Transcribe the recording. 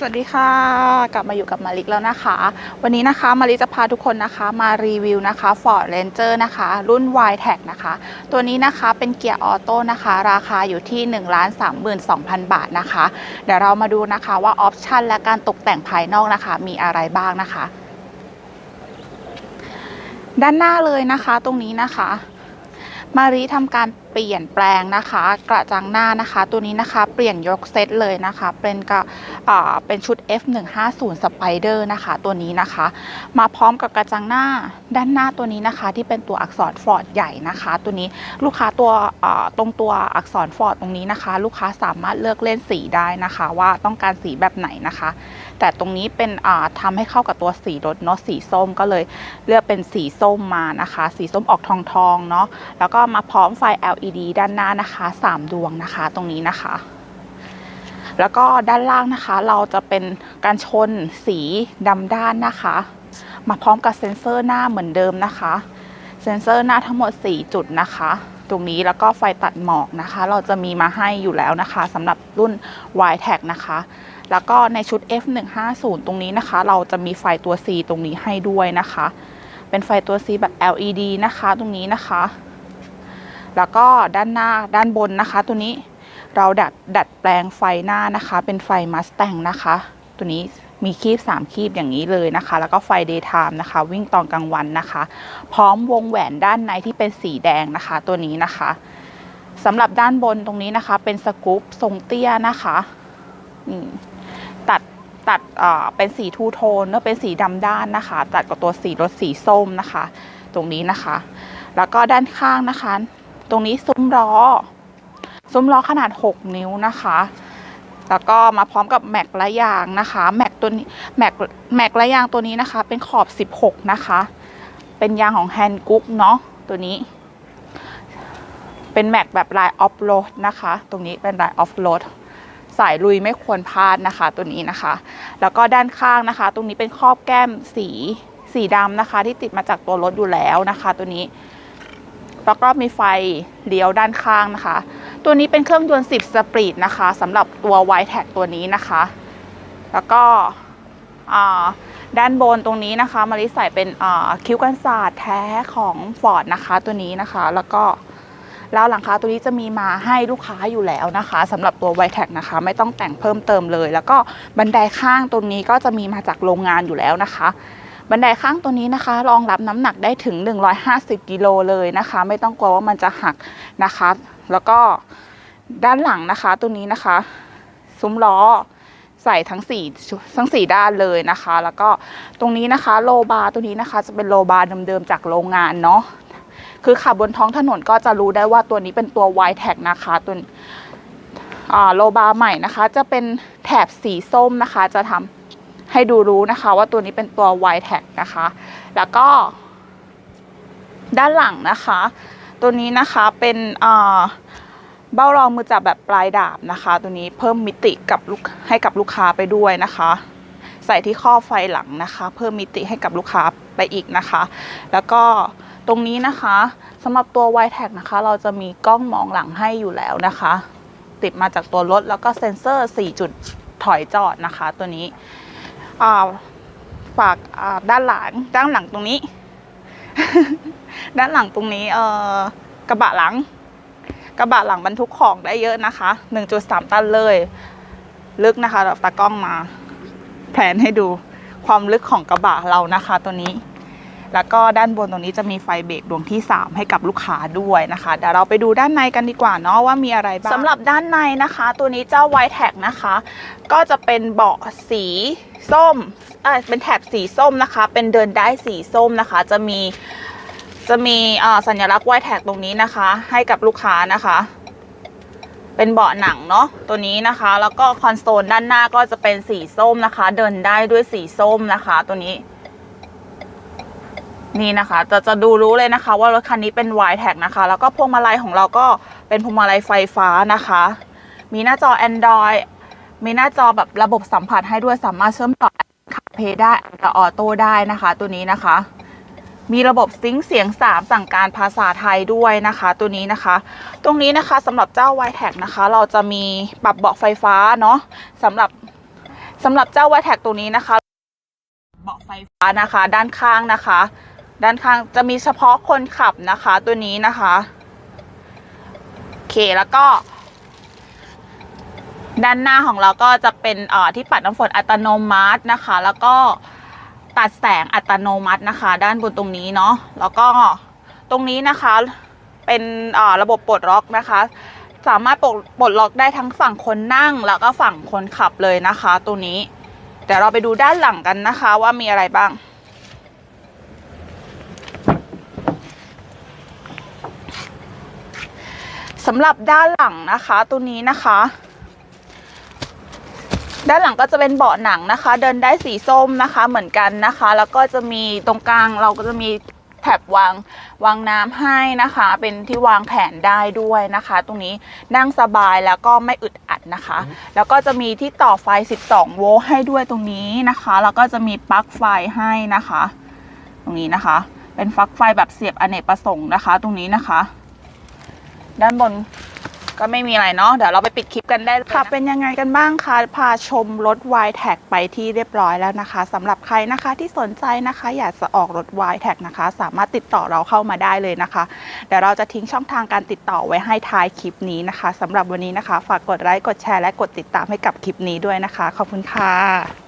สวัสดีค่ะ กลับมาอยู่กับมาริกแล้วนะคะ วันนี้นะคะมาริกจะพาทุกคนนะคะมารีวิวนะคะ Ford Ranger นะคะ รุ่น y t e c นะคะ ตัวนี้นะคะเป็นเกียร์ออโต้นะคะ ราคาอยู่ที่ 1 3 2 0 0 0บาทนะคะ เดี๋ยวเรามาดูนะคะว่าออปชันและการตกแต่งภายนอกนะคะ มีอะไรบ้างนะคะ ด้านหน้าเลยนะคะตรงนี้นะคะ มารีทำการเปลี่ยนแปลงนะคะ กระจังหน้านะคะ ตัวนี้นะคะเปลี่ยนยกเซตเลยนะคะ เป็นกระอ่าเป็นชุด F150 Spider นะคะ ตัวนี้นะคะ มาพร้อมกับกระจังหน้าด้านหน้าตัวนี้นะคะ ที่เป็นตัวอักษรฟอร์ดใหญ่นะคะ ตัวนี้ลูกค้าตัวอ่าตรงตัวอักษรฟอร์ดตรงนี้นะคะ ลูกค้าสามารถเลือกเล่นสีได้นะคะ ว่าต้องการสีแบบไหนนะคะแต่ตรงนี้เป็นอ่าทำให้เข้ากับตัวสีรถเนาะสีส้มก็เลยเลือกเป็นสีส้มมานะคะ สีส้มออกทองทองเนาะแล้วก็มาพร้อมไฟ LED ด้านหน้านะคะ 3 ดวงนะคะตรงนี้นะคะ แล้วก็ด้านล่างนะคะ เราจะเป็นการชนสีดำด้านนะคะ มาพร้อมกับเซ็นเซอร์หน้าเหมือนเดิมนะคะ เซ็นเซอร์หน้าทั้งหมด 4 จุดนะคะตรงนี้แล้วก็ไฟตัดหมอกนะคะ เราจะมีมาให้อยู่แล้วนะคะสำหรับรุ่น y t e c นะคะ แล้วก็ในชุด F150 ตรงนี้นะคะ เราจะมีไฟตัว C ตรงนี้ให้ด้วยนะคะ เป็นไฟตัว C แบบ LED นะคะตรงนี้นะคะ แล้วก็ด้านหน้าด้านบนนะคะ ตัวนี้เราดัดดัดแปลงไฟหน้านะคะ เป็นไฟมัสแตงนะคะ ตัวนี้มีคีบ 3 คีบอย่างนี้เลยนะคะ แล้วก็ไฟ daytime นะคะ วิ่งตอนกลางวันนะคะ พร้อมวงแหวนด้านในที่เป็นสีแดงนะคะ ตัวนี้นะคะสำหรับด้านบนตรงนี้นะคะ เป็นสกู๊ปทรงเตี้ยนะคะ อืม ตัดเป็นสีทูโทนแล้วเป็นสีดำด้านนะคะ ตัดกับตัวสีรถสีส้มนะคะ ตรงนี้นะคะ แล้วก็ด้านข้างนะคะ ตรงนี้ซุ้มล้อ ซุ้มล้อขนาด 6 นิ้วนะคะแล้วก็มาพร้อมกับแม็กและยางนะคะแม็กตัวนี้แม็กแม็กและยางตัวนี้นะคะ เป็นขอบ 16 นะคะ เป็นยางของแฮนด์กุ๊กเนาะตัวนี้ เป็นแม็กแบบลายออฟโรดนะคะ ตรงนี้เป็นลายออฟโรด สายลุยไม่ควรพลาดนะคะตัวนี้นะคะ แล้วก็ด้านข้างนะคะ ตรงนี้เป็นครอบแก้มสีสีดำนะคะ ที่ติดมาจากตัวรถอยู่แล้วนะคะ ตัวนี้ แล้วก็มีไฟเลี้ยวด้านข้างนะคะ ตัวนี้เป็นเครื่องยนต์ 10 สปีดนะคะสำหรับตัว y t e c ตัวนี้นะคะ แล้วก็ด้านบนตรงนี้นะคะมาริใส่เป็นคิ้วกันศาสตร์แท้ของ Ford นะคะ ตัวนี้นะคะ แล้วก็ แล้วหลังคาตัวนี้จะมีมาให้ลูกค้าอยู่แล้วนะคะสำหรับตัว y t e c นะคะ ไม่ต้องแต่งเพิ่มเติมเลย แล้วก็บันไดข้างตรงนี้ก็จะมีมาจากโรงงานอยู่แล้วนะคะบันไดข้างตัวนี้นะคะ รองรับน้ำหนักได้ถึง 150 กิโลเลยนะคะ ไม่ต้องกลัวว่ามันจะหักนะคะ แล้วก็ด้านหลังนะคะ ตัวนี้นะคะ ซุ้มล้อใส่ทั้งสี่ทั้งสี่ด้านเลยนะคะ แล้วก็ตรงนี้นะคะ โลบาร์ตัวนี้นะคะ จะเป็นโลบาร์เดิมๆจากโรงงานเนาะ คือขับบนท้องถนนก็จะรู้ได้ว่าตัวนี้เป็นตัว y t e c นะคะตัวโลบาร์ใหม่นะคะ จะเป็นแถบสีส้มนะคะ จะทำให้ดูรู้นะคะ ว่าตัวนี้เป็นตัว y t e c นะคะ แล้วก็ ด้านหลังนะคะ ตัวนี้นะคะเป็นเบ้ารองมือจับแบบปลายดาบนะคะ ตัวนี้เพิ่มมิติกับลูกให้กับลูกค้าไปด้วยนะคะใส่ที่ข้อไฟหลังนะคะ เพิ่มมิติให้กับลูกค้าไปอีกนะคะ แล้วก็ ตรงนี้นะคะสำหรับตัว y t e c นะคะ เราจะมีกล้องมองหลังให้อยู่แล้วนะคะ ติดมาจากตัวรถแล้วก็เซ็นเซอร์ 4 จุดถอยจอดนะคะ ตัวนี้ฝากาด้านหลังด้านหลังตรงนี้ ด้านหลังตรงนี้เออกระบะหลัง กระบะหลังบรรทุกของได้เยอะนะคะ 1.3 ตันเลย ลึกนะคะเราตากล้องมา แผนให้ดูความลึกของกระบะเรานะคะตัวนี้ แล้วก็ด้านบนตรงนี้จะมีไฟเบรกดวงที่ 3 ให้กับลูกค้าด้วยนะคะเดี๋ยวเราไปดูด้านในกันดีกว่าเนาะว่ามีอะไรบ้างสำหรับด้านในนะคะ ตัวนี้เจ้า y t e c นะคะ ก็จะเป็นเบาะสีส้มเออเป็นแถบสีส้มนะคะ เป็นเดินได้สีส้มนะคะ จะมีจะมีอ่าสัญลักษณ์ไวแท็กตรงนี้นะคะ ให้กับลูกค้านะคะ เป็นเบาะหนังเนาะตัวนี้นะคะ แล้วก็คอนโซลด้านหน้าก็จะเป็นสีส้มนะคะ เดินได้ด้วยสีส้มนะคะ ตัวนี้ นี่นะคะ จะจะดูรู้เลยนะคะ ว่ารถคันนี้เป็น y t e c นะคะ แล้วก็พวงมาลัยของเราก็เป็นพวงมาลัยไฟฟ้านะคะ มีหน้าจอ Android มีหน้าจอแบบระบบสัมผัสให้ด้วยสามารถเชื่อมต่อคาเพได้กับออโต้ได้นะคะ ตัวนี้นะคะ มีระบบซิงเสียง 3 สั่งการภาษาไทยด้วยนะคะ ตัวนี้นะคะ ตรงนี้นะคะสำหรับเจ้า y t e c นะคะ เราจะมีปรับเบาะไฟฟ้าเนาะสำหรับสำหรับเจ้า y t แท็กตัวนี้นะคะ เบาะไฟฟ้านะคะ ด้านข้างนะคะ ด้านข้างจะมีเฉพาะคนขับนะคะตัวนี้นะคะโอเคแล้วก็ ด้านหน้าของเราก็จะเป็นเอ่อที่ปัดน้ำฝนอัตโนมัตินะคะ แล้วก็ตัดแสงอัตโนมัตินะคะ ด้านบนตรงนี้เนาะแล้วก็ตรงนี้นะคะเป็นอ่ระบบปลดล็อกนะคะ สามารถปลดปลดล็อกได้ทั้งฝั่งคนนั่งแล้วก็ฝั่งคนขับเลยนะคะ ตัวนี้เดี๋ยวเราไปดูด้านหลังกันนะคะว่ามีอะไรบ้าง สำหรับด้านหลังนะคะ ตัวนี้นะคะ ด้านหลังก็จะเป็นเบาะหนังนะคะ เดินได้สีส้มนะคะเหมือนกันนะคะ แล้วก็จะมีตรงกลางเราก็จะมีแถบวางวางน้ำให้นะคะ เป็นที่วางแขนได้ด้วยนะคะ ตรงนี้นั่งสบายแล้วก็ไม่อึดอัดนะคะ แล้วก็จะมีที่ต่อไฟ 12 โวลต์ให้ด้วยตรงนี้นะคะ แล้วก็จะมีปลั๊กไฟให้นะคะ ตรงนี้นะคะ เป็นปลั๊กไฟแบบเสียบอเนกประสงค์นะคะ ตรงนี้นะคะ ด้านบนก็ไม่มีอะไรเนาะเดี๋ยวเราไปปิดคลิปกันได้ค่ะ เป็นยังไงกันบ้างคะ พาชมรถ y t แท็ไปที่เรียบร้อยแล้วนะคะสำหรับใครนะคะที่สนใจนะคะ อยากจะออกรถ y t แท็นะคะ สามารถติดต่อเราเข้ามาได้เลยนะคะ เดี๋ยวเราจะทิ้งช่องทางการติดต่อไว้ให้ท้ายคลิปนี้นะคะสำหรับวันนี้นะคะ ฝากกดไลค์กดแชร์และกดติดตามให้กับคลิปนี้ด้วยนะคะ ขอบคุณค่ะ